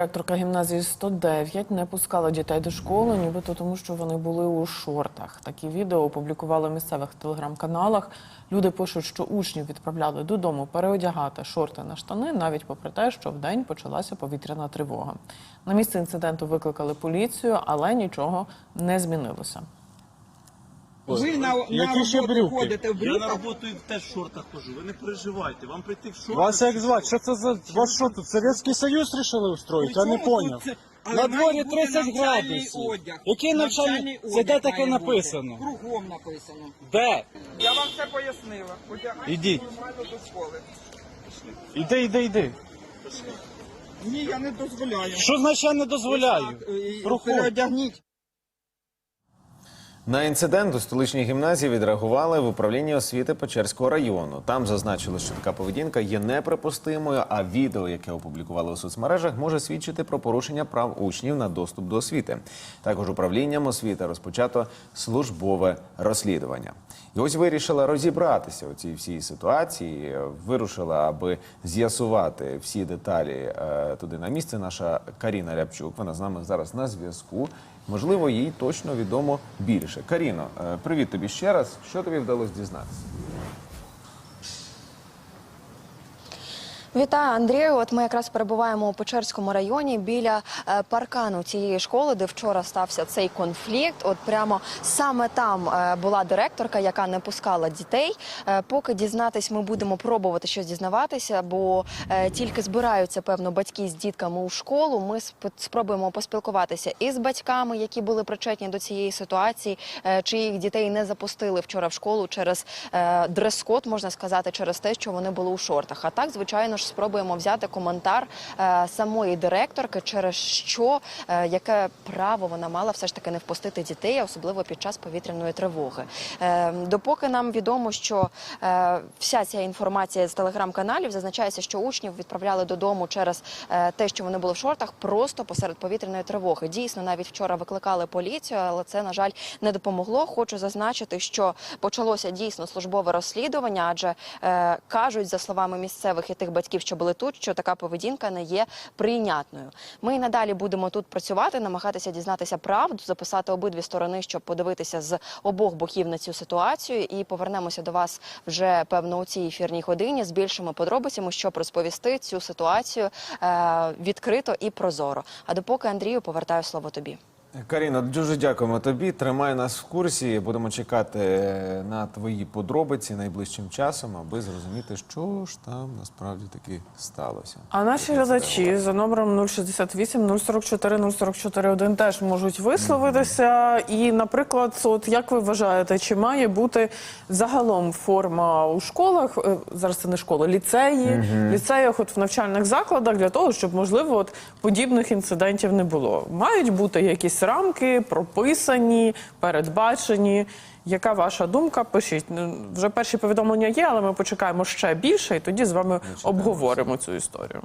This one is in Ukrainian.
Директорка гімназії 109 не пускала дітей до школи, нібито тому, що вони були у шортах. Такі відео опублікували в місцевих телеграм-каналах. Люди пишуть, що учнів відправляли додому переодягати шорти на штани, навіть попри те, що вдень почалася повітряна тривога. На місце інциденту викликали поліцію, але нічого не змінилося. Ви на, на Які ще роботу брюки? ходите в Я на брюках? роботу і теж в шортах хожу. Ви не переживайте. Вам прийти в шортах. Вас як звати? Що це за вас що тут? Совєтський Союз рішили устроїти? Я не Причому поняв. це- але На має дворі бути 30 навчальний градусів. одяг. Який навчальний? Це де таке має бути. написано? Кругом написано. Де? Я вам все пояснила. Одягайте Ідіть. нормально до школи. Іди, іди, іди. Ні, я не дозволяю. Що значить я не дозволяю? Так, е, Проходь. Переодягніть. На інцидент у столичній гімназії відреагували в управлінні освіти Печерського району. Там зазначили, що така поведінка є неприпустимою, а відео, яке опублікували у соцмережах, може свідчити про порушення прав учнів на доступ до освіти. Також управлінням освіти розпочато службове розслідування. І ось вирішила розібратися у цій всій ситуації. Вирушила, аби з'ясувати всі деталі е, туди на місце. Наша Каріна Рябчук. Вона з нами зараз на зв'язку. Можливо, їй точно відомо більше. Каріно, е, привіт тобі ще раз. Що тобі вдалося дізнатися? Вітаю, Андрію. От ми якраз перебуваємо у Печерському районі біля е, паркану цієї школи, де вчора стався цей конфлікт. От прямо саме там е, була директорка, яка не пускала дітей. Е, поки дізнатись, ми будемо пробувати щось дізнаватися, бо тільки збираються певно батьки з дітками у школу. Ми сп- спробуємо поспілкуватися із батьками, які були причетні до цієї ситуації, чиїх дітей не запустили вчора в школу через дрес-код, можна сказати, через те, що вони були у шортах. А так, звичайно ж, спробуємо взяти коментар е, самої директорки, через що е, яке право вона мала все ж таки не впустити дітей, особливо під час повітряної тривоги. Е, допоки нам відомо, що вся ця інформація з телеграм-каналів зазначається, що учнів відправляли додому через те, що вони були в шортах, просто посеред повітряної тривоги. Дійсно, навіть вчора викликали поліцію, але це на жаль не допомогло. Хочу зазначити, що почалося дійсно службове розслідування, адже кажуть за словами місцевих і тих батьків, що були тут, що така поведінка не є прийнятною. Ми і надалі будемо тут працювати, намагатися дізнатися правду, записати обидві сторони, щоб подивитися з обох боків на цю ситуацію. І повернемося до вас вже певно у цій ефірній годині з більшими подробицями, щоб розповісти цю ситуацію е, відкрито і прозоро. А допоки Андрію повертаю слово тобі. Каріно, дуже дякуємо тобі. Тримай нас в курсі. Будемо чекати на твої подробиці найближчим часом, аби зрозуміти, що ж там насправді таки сталося. А наші глядачі за номером 068 044 044 1 теж можуть висловитися. І, наприклад, от як ви вважаєте, чи має бути загалом форма у школах? е, Зараз це не школа, ліцеї, ліцеях, от в навчальних закладах для того, щоб можливо от подібних інцидентів не було. Мають бути якісь рамки прописані, передбачені. Яка ваша думка? Пишіть Ну, вже перші повідомлення є, але ми почекаємо ще більше, і тоді з вами обговоримо цю історію.